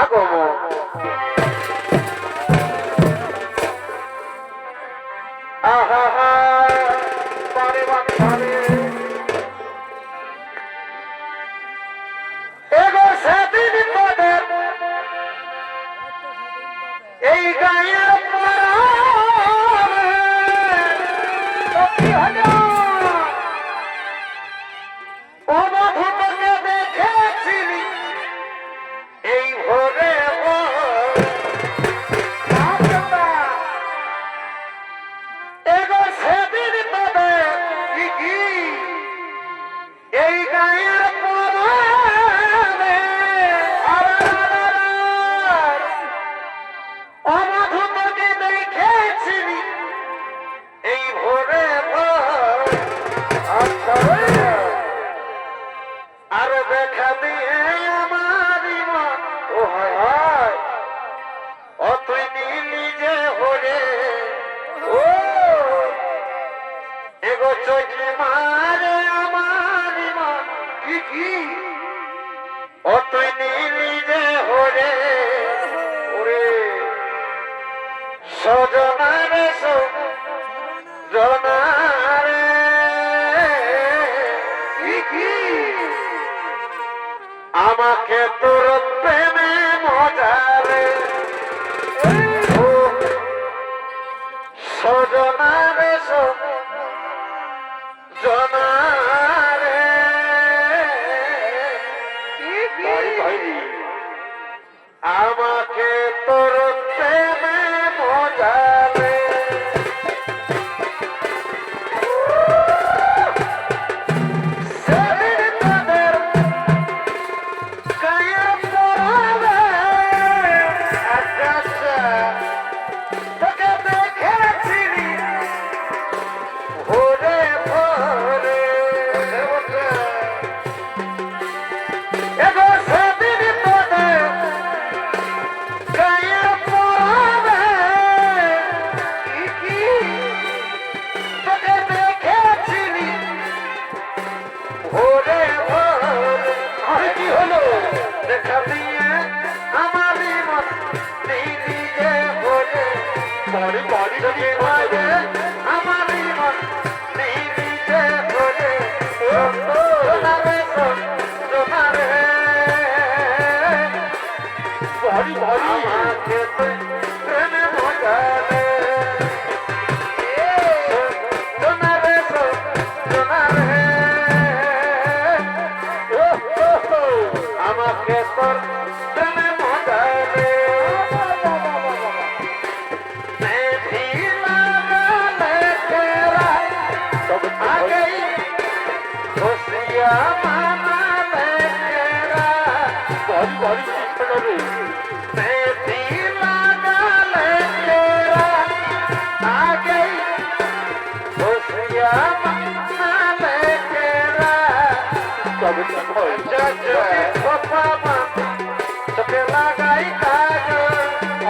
আগমন।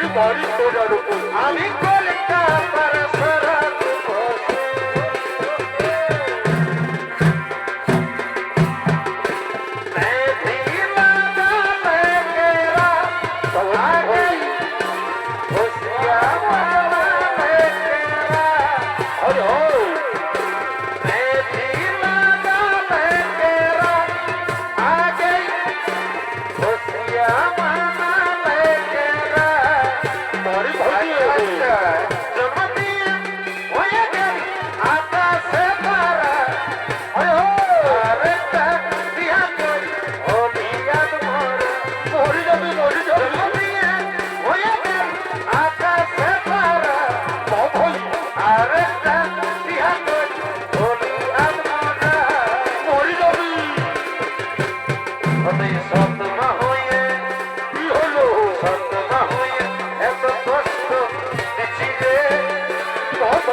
ஒரு பறி தொடரும் அடிக்கொலுக்கா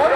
ஒரு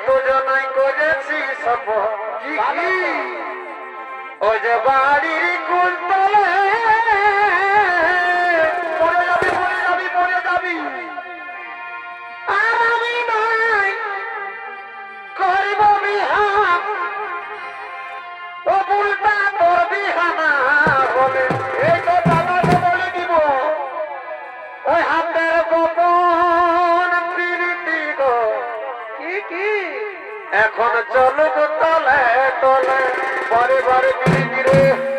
কত জনাই করেছি সব ও যে বাড়ির পরে যাবি পরে যাবি। বারে বারে ধীরে ধীরে